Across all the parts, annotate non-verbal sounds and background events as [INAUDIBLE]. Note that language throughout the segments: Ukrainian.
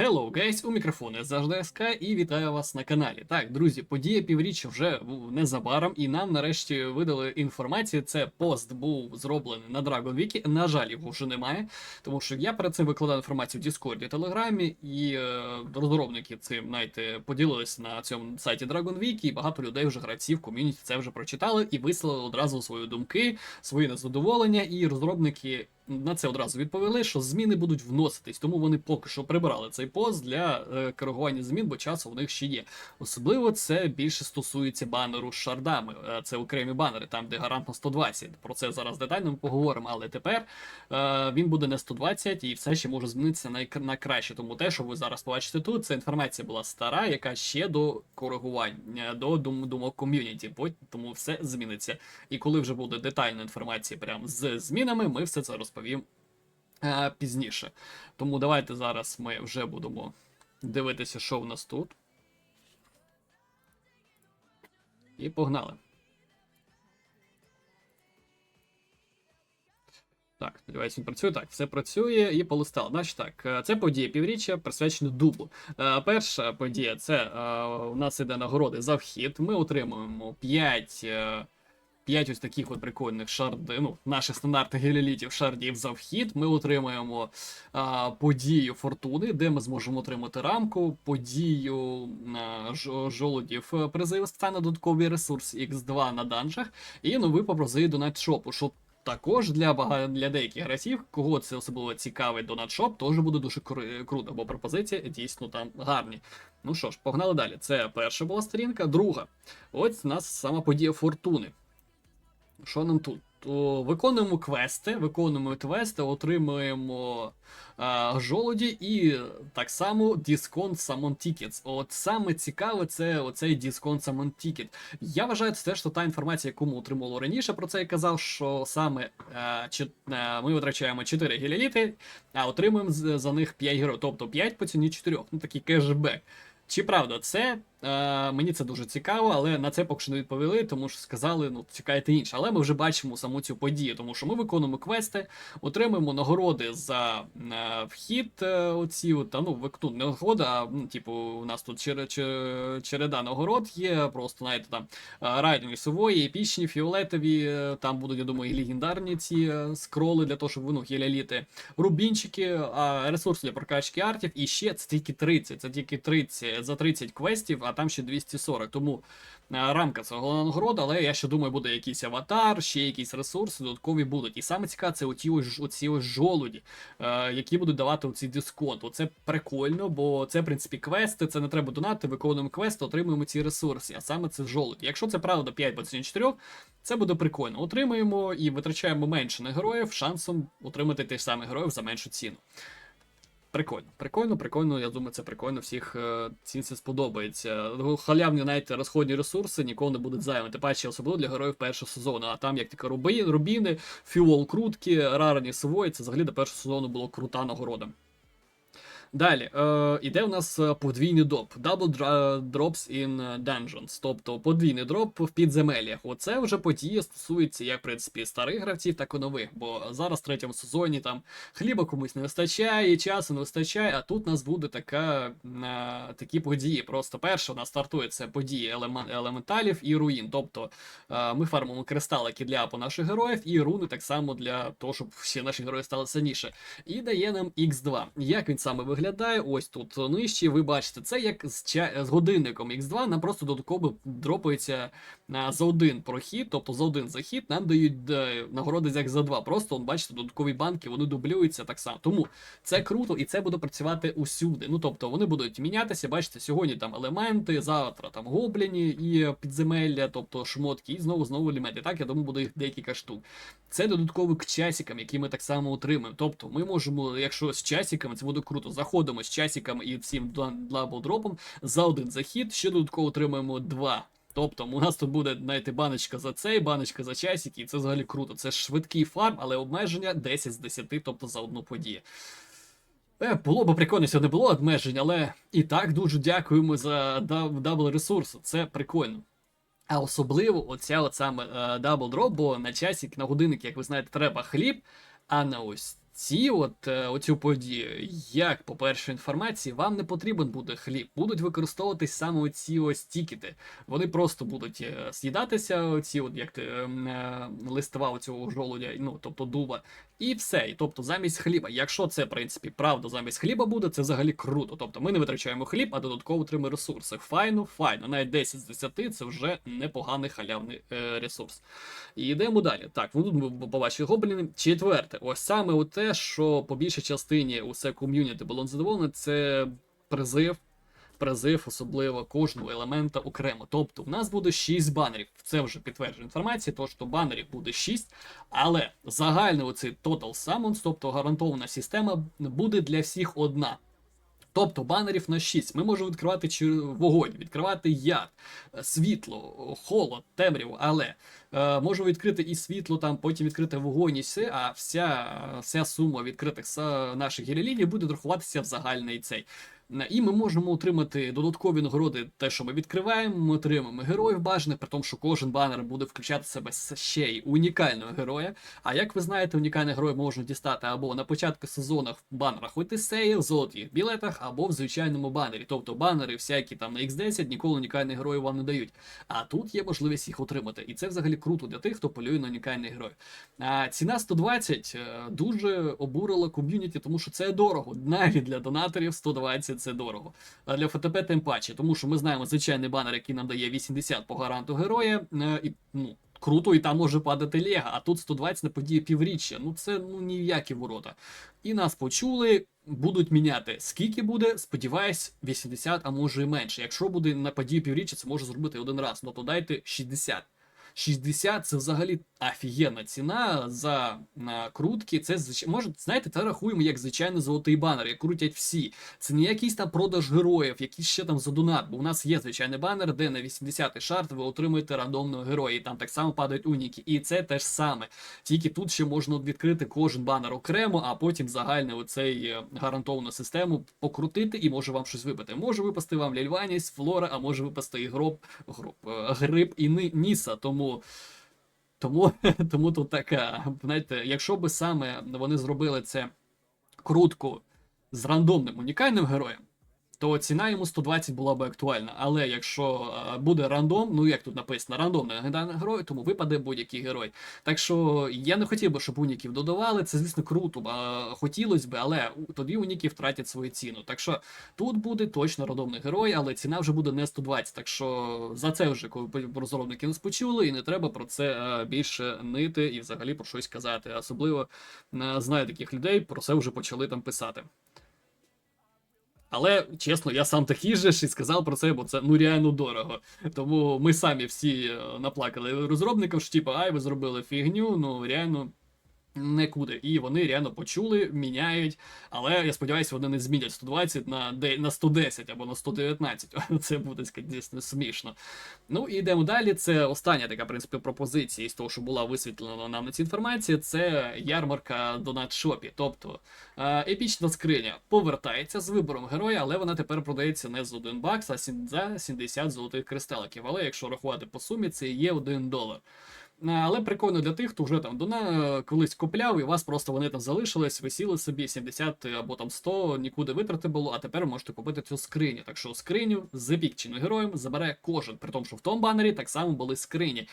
Hello, guys, у мікрофону завжди СК і вітаю вас на каналі. Так, друзі, подія півріччя вже незабаром, і нам нарешті видали інформацію. Це пост був зроблений на Dragon Wiki. На жаль, його вже немає, тому що я перед цим викладав інформацію в Discord, Телеграмі, і е, розробники цим знаєте, поділилися на цьому сайті Dragon Wiki, і багато людей вже гравців ком'юніті це вже прочитали і вислали одразу свої думки, свої незадоволення, і розробники. На це одразу відповіли, що зміни будуть вноситись, тому вони поки що прибрали цей пост для е, коригування змін, бо часу в них ще є. Особливо це більше стосується банеру з шардами. Е, Це окремі банери, там де гарантно 120. Про це зараз детально ми поговоримо, але тепер е, він буде не 120 і все ще може змінитися на, на краще. Тому те, що ви зараз побачите тут, це інформація була стара, яка ще до коригування, до дум, думок ком'юніті. Тому все зміниться. І коли вже буде детальна інформація прямо з змінами, ми все це розповім е, пізніше. Тому давайте зараз ми вже будемо дивитися, що в нас тут. І погнали. Так, сподіваюся, він працює. Так, все працює і полистало. Значить так, е, це подія півріччя присвячена дубу. Е, Перша подія це е, у нас іде нагороди за вхід. Ми отримуємо 5. Е, 5 ось таких от прикольних шарди, ну, наших стандартних гелілітів шардів за вхід. Ми отримаємо а, подію фортуни, де ми зможемо отримати рамку, подію а, ж- жолудів е, призив стане додатковий ресурс X2 на данжах, і новий попрози донат шопу, що також для бага... для деяких гравців, кого це особливо цікавий донат шоп, теж буде дуже кру- круто, бо пропозиції дійсно там гарні. Ну що ж, погнали далі. Це перша була сторінка. Друга. Ось у нас сама подія фортуни. Що нам тут? Виконуємо квести, виконуємо квести, отримуємо а, жолуді і так само Discount Summon Tickets. От саме цікаве це оцей Discount Summon Ticket. Я вважаю, це теж та інформація, яку ми отримали раніше. Про це я казав, що саме а, чи, а, ми витрачаємо 4 геліліти, а отримуємо за них 5 героїв, тобто 5 по ціні 4. Ну такий кешбек. Чи правда це? Е, мені це дуже цікаво, але на це поки що не відповіли, тому що сказали, ну чекайте інше. Але ми вже бачимо саму цю подію, тому що ми виконуємо квести, отримуємо нагороди за е, вхід. Е, оці та, ну, ну, не нагорода, а ну, типу, у нас тут чере, чере, череда нагород є. Просто знаєте, там е, райдинги сувої, епічні, фіолетові. е, Там будуть, я думаю, і легендарні ці скроли для того, щоб ну, геліаліти, рубінчики, ресурси для прокачки артів. І ще це тільки 30, це тільки 30 за 30 квестів, а там ще 240. Тому е, рамка це головна нагорода, але я ще думаю, буде якийсь аватар, ще якісь ресурси додаткові будуть. І саме цікаве, це оті ось, оці ось жолуді, е, які будуть давати оцей дисконт. Оце прикольно, бо це, в принципі, квести, це не треба донати, виконуємо квести, отримуємо ці ресурси. А саме це жолуді. Якщо це правда 5 по ціні 4, це буде прикольно. Отримуємо і витрачаємо менше на героїв, шансом отримати тих самих героїв за меншу ціну. Прикольно, прикольно, прикольно. Я думаю, це прикольно. Всіх е, всім це сподобається. Ну, Халявні навіть розходні ресурси ніколи не будуть зайвими. Тим паче, особливо для героїв першого сезону. А там як таке рубі, рубіни, фюол крутки, рарні свої. Це взагалі до першого сезону було крута нагорода. Далі, е, іде у нас е, подвійний доп. Double drops in dungeons, тобто подвійний дроп в підземеллях. Оце вже подія стосується як, в принципі, старих гравців, так і нових. Бо зараз в третьому сезоні там хліба комусь не вистачає, часу не вистачає, а тут у нас буде така, е, такі події. Просто перше, у нас стартує це події елемен- елементалів і руїн. Тобто е, ми фармимо кристалики для апу наших героїв, і руни так само для того, щоб всі наші герої стали сильніше. І дає нам X2. Як він саме виглядає? Ось тут нижче, ви бачите, це як з, ча- з годинником X2, нам просто додатково дропається а, за один прохід, тобто за один захід, нам дають е, нагороди як за два. Просто, он, бачите, додаткові банки, вони дублюються так само. Тому це круто і це буде працювати усюди. Ну тобто вони будуть мінятися, бачите, сьогодні там елементи, завтра там гобліні і підземелля, тобто шмотки, і знову знову елементи. Так, я думаю, буде їх декілька штук. Це додатково к часикам, які ми так само отримаємо. Тобто ми можемо, якщо з часиками, це буде круто. Заходимо з часиками і всім дабл-дропом за один захід, ще додатково отримаємо два. Тобто у нас тут буде, знаєте, баночка за цей, баночка за часики, і це взагалі круто. Це швидкий фарм, але обмеження 10 з 10, тобто за одну подію. Е, було б прикольно, якщо не було обмежень, але і так дуже дякуємо за дабл ресурси. Це прикольно. А особливо оця от саме дабл дроп, бо на часик, на годинник, як ви знаєте, треба хліб, а на ось ці от е, оцю подію, як по першій інформації, вам не потрібен буде хліб. Будуть використовуватись саме оці ось тікети. Вони просто будуть е, з'їдатися, оці, от як ти ем, е, листував цього жолудя, ну тобто дуба, і все. І тобто замість хліба. Якщо це, в принципі, правда, замість хліба буде, це взагалі круто. Тобто ми не витрачаємо хліб, а додатково отримуємо ресурси. Файно, файно. Навіть 10 з 10 це вже непоганий халявний е, ресурс. І йдемо далі. Так, ви тут ми побачили гобліни. Четверте, ось саме те, що по більшій частині усе ком'юніті було задоволене, це призив. Призив, особливо кожного елемента окремо. Тобто, в нас буде 6 банерів. Це вже підтверджує інформація, то що банерів буде 6, але загальний оцей Total Summons, тобто гарантована система, буде для всіх одна. Тобто банерів на 6. Ми можемо відкривати вогонь, відкривати яд, е, світло, холод, темряву, але е, можемо відкрити і світло, там, потім відкрити вогонь і все, а вся, вся сума відкритих наших гірелінів буде рахуватися в загальний цей. Е, І ми можемо отримати додаткові нагороди, те, що ми відкриваємо, ми отримаємо героїв бажаних, при тому, що кожен банер буде включати в себе ще й унікального героя. А як ви знаєте, унікальних героїв можна дістати або на початку сезону в банерах Одіссеї, в золотих білетах, або в звичайному банері. Тобто банери всякі там на X10 ніколи унікальних героїв вам не дають. А тут є можливість їх отримати. І це взагалі круто для тих, хто полює на унікальних героїв. А ціна 120 е, дуже обурила ком'юніті, тому що це дорого. Навіть для донаторів 120 це дорого. А для ФТП тим паче, тому що ми знаємо звичайний банер, який нам дає 80 по гаранту героя, е, і ну. Круто, і там може падати Лего, а тут 120 на події півріччя. Ну це ну ніякі ворота. І нас почули, будуть міняти. Скільки буде, сподіваюсь, 80, а може і менше. Якщо буде на події півріччя, це може зробити один раз. Ну то дайте 60. 60 це взагалі офігенна ціна за крутки. Це може, знаєте, це рахуємо як звичайний золотий банер, як крутять всі. Це не якийсь там продаж героїв, якийсь ще там за донат. Бо у нас є звичайний банер, де на 80-й шарт ви отримуєте рандомного героя, і там так само падають уніки. І це те ж саме. Тільки тут ще можна відкрити кожен банер окремо, а потім загальний оцей е, гарантовану систему покрутити і може вам щось випасти. Може випасти вам Лільваніс, Флора, а може випасти і гроб, гроб е, гриб і Ніса. Тому. [LAUGHS] Тому, тут така, знаєте, якщо би саме вони зробили це крутку з рандомним унікальним героєм, то ціна йому 120 була б актуальна. Але якщо е, буде рандом, ну як тут написано, рандомний легендарний герой, тому випаде будь-який герой. Так що я не хотів би, щоб уніків додавали. Це, звісно, круто, хотілося б, але тоді уніки втратять свою ціну. Так що тут буде точно рандомний герой, але ціна вже буде не 120. Так що за це вже розробники нас почули, і не треба про це е, більше нити і взагалі про щось казати. Особливо е, знаю таких людей, про це вже почали там писати. Але чесно, я сам такий же ж і сказав про це, бо це ну реально дорого. Тому ми самі всі е, наплакали розробникам, що типу, ай, ви зробили фігню, ну реально. Некуди. І вони реально почули, міняють. Але я сподіваюся, вони не змінять 120 на, на 110 або на 119. [LAUGHS] Це буде дійсно смішно. Ну і йдемо далі. Це остання така, в принципі, пропозиція з того, що була висвітлена нам на цій інформації. Це ярмарка Донат Шопі. Тобто е, епічна скриня повертається з вибором героя, але вона тепер продається не за 1 бакс, а за 70 золотих кристаликів. Але якщо рахувати по сумі, це є 1 долар. Е, Але прикольно для тих, хто вже там дона колись купляв, і вас просто вони там залишились, висіли собі 70 або там 100, нікуди витрати було, а тепер можете купити цю скриню. Так що скриню з епікченим героєм забере кожен, при тому, що в тому банері так само були скрині.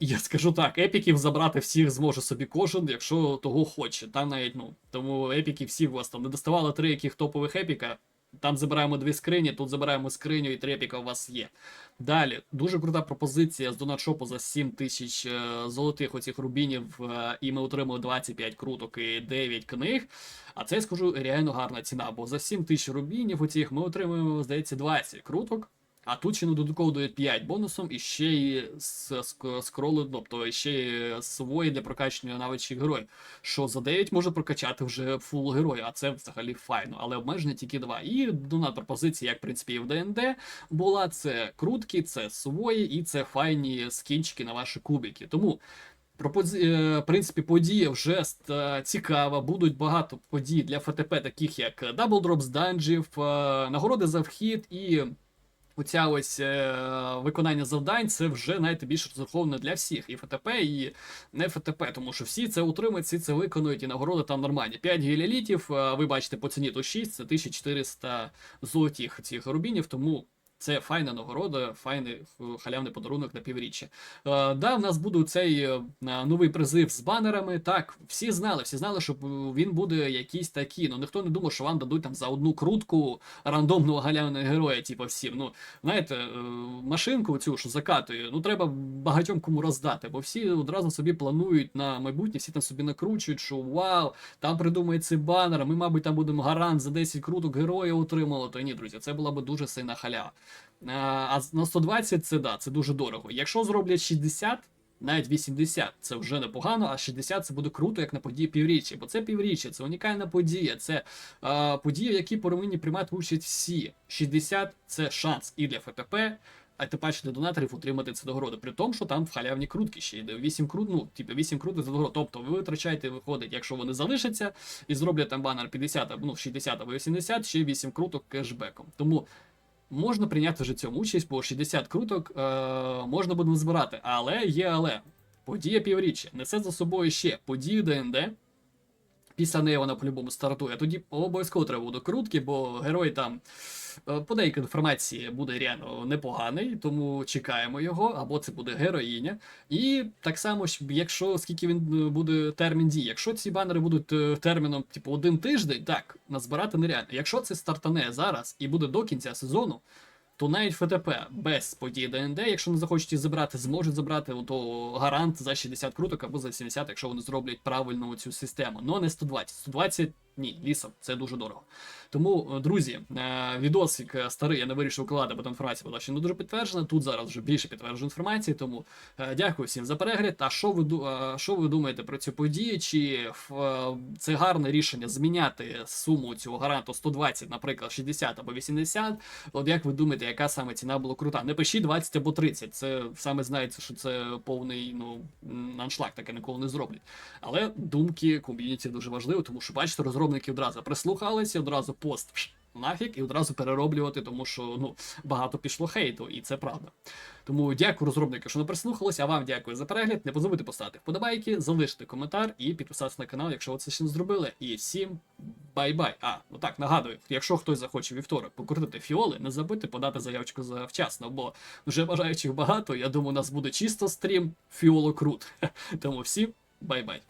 Я скажу так, епіків забрати всіх зможе собі кожен, якщо того хоче. Там навіть, ну, тому епіки всіх вас там не доставало три яких топових епіка. Там забираємо дві скрині, тут забираємо скриню і трепіка у вас є. Далі, дуже крута пропозиція з донатшопу за 7 тисяч е, золотих оцих рубінів, е, і ми отримали 25 круток і 9 книг. А це я скажу реально гарна ціна, бо за 7 тисяч рубінів оцих ми отримуємо, здається, 20 круток. А тут ще додатково дають 5 бонусом і ще й скроли, тобто ще й свої для прокачування навичок героїв. Що за 9 може прокачати вже фул героя, а це взагалі файно, але обмеження тільки 2. І донат пропозиція, як в принципі і в ДНД, була це крутки, це свої і це файні скінчики на ваші кубики. Тому. Е, В принципі, подія вже цікава. Будуть багато подій для ФТП, таких як Double Drop з данжів, е, нагороди за вхід і Оця ось е, виконання завдань це вже знаєте, більш розраховано для всіх, і ФТП, і не ФТП, тому що всі це утримують, всі це виконують, і нагороди там нормальні. 5 геліолітів, е, ви бачите по ціні то 6, це 1400 золотих цих рубінів, тому це файна нагорода, файний е, халявний подарунок на півріччя. Е, да, в нас буде цей е, новий призив з банерами. Так, всі знали, всі знали, що е, він буде якийсь такий. Ну ніхто не думав, що вам дадуть там за одну крутку рандомного галявного героя, типу всім. Ну, знаєте, е, машинку цю, що закатує, ну треба багатьом кому роздати, бо всі одразу собі планують на майбутнє, всі там собі накручують, що вау, там придумається банер, ми, мабуть, там будемо гарант за 10 круток героя отримувати. Ні, друзі, це була би дуже сильна халява. Е, А на 120 це да, це дуже дорого. Якщо зроблять 60, навіть 80 це вже непогано, а 60 це буде круто, як на події півріччя. Бо це півріччя, це унікальна подія, це е, подія, в якій повинні приймати участь всі. 60 це шанс і для ФТП, а тим паче для донаторів отримати це нагороду. При тому, що там в халявні крутки ще йде. 8 крут, ну, типу 8 круток за нагороду. Тобто ви витрачаєте, виходить, якщо вони залишаться і зроблять там банер 50, ну 60 або 80, ще 8 круток кешбеком. Тому можна прийняти вже цьому участь, бо 60 круток е, можна буде збирати. Але є але. Подія півріччя несе за собою ще подію ДНД. Після неї вона по-любому стартує. Тоді обов'язково треба буде крутки, бо герой там е, по деякій інформації буде реально непоганий, тому чекаємо його, або це буде героїня. І так само, якщо скільки він е, буде термін дії, якщо ці банери будуть е, терміном, типу, один тиждень, так, назбирати нереально. Якщо це стартане зараз і буде до кінця сезону, то навіть ФТП без подій ДНД, якщо не захочуть їх забрати, зможуть забрати то гарант за 60 круток або за 70, якщо вони зроблять правильно цю систему. Ну, не 120. 120 ні, лісом, це дуже дорого. Тому, е, друзі, е, відосик е, старий я не вирішив вкладати, бо там інформація була ще не дуже підтверджена. Тут зараз вже більше підтверджена інформації. Тому дякую всім за перегляд. А що ви що ви думаєте про цю подію? Чи це гарне рішення зміняти суму цього гаранту 120, наприклад, 60 або 80? От як ви думаєте, яка саме ціна була крута? Не пишіть 20 або 30. Це саме знається, що це повний ну аншлаг, таке ніколи не зроблять. Але думки ком'юніті дуже важливі, тому що бачите, розробники одразу прислухалися, одразу пост пш, нафіг і одразу перероблювати, тому що ну багато пішло хейту, і це правда. Тому дякую розробникам, що не прислухалися. А вам дякую за перегляд. Не позабудьте поставити вподобайки, залишити коментар і підписатися на канал, якщо ви це ще не зробили. І всім бай-бай. А, ну так, нагадую, якщо хтось захоче вівторок покрутити фіоли, не забудьте подати заявочку завчасно, бо вже бажаючих багато. Я думаю, у нас буде чисто стрім фіолокрут. [LAUGHS] Тому всім бай-бай.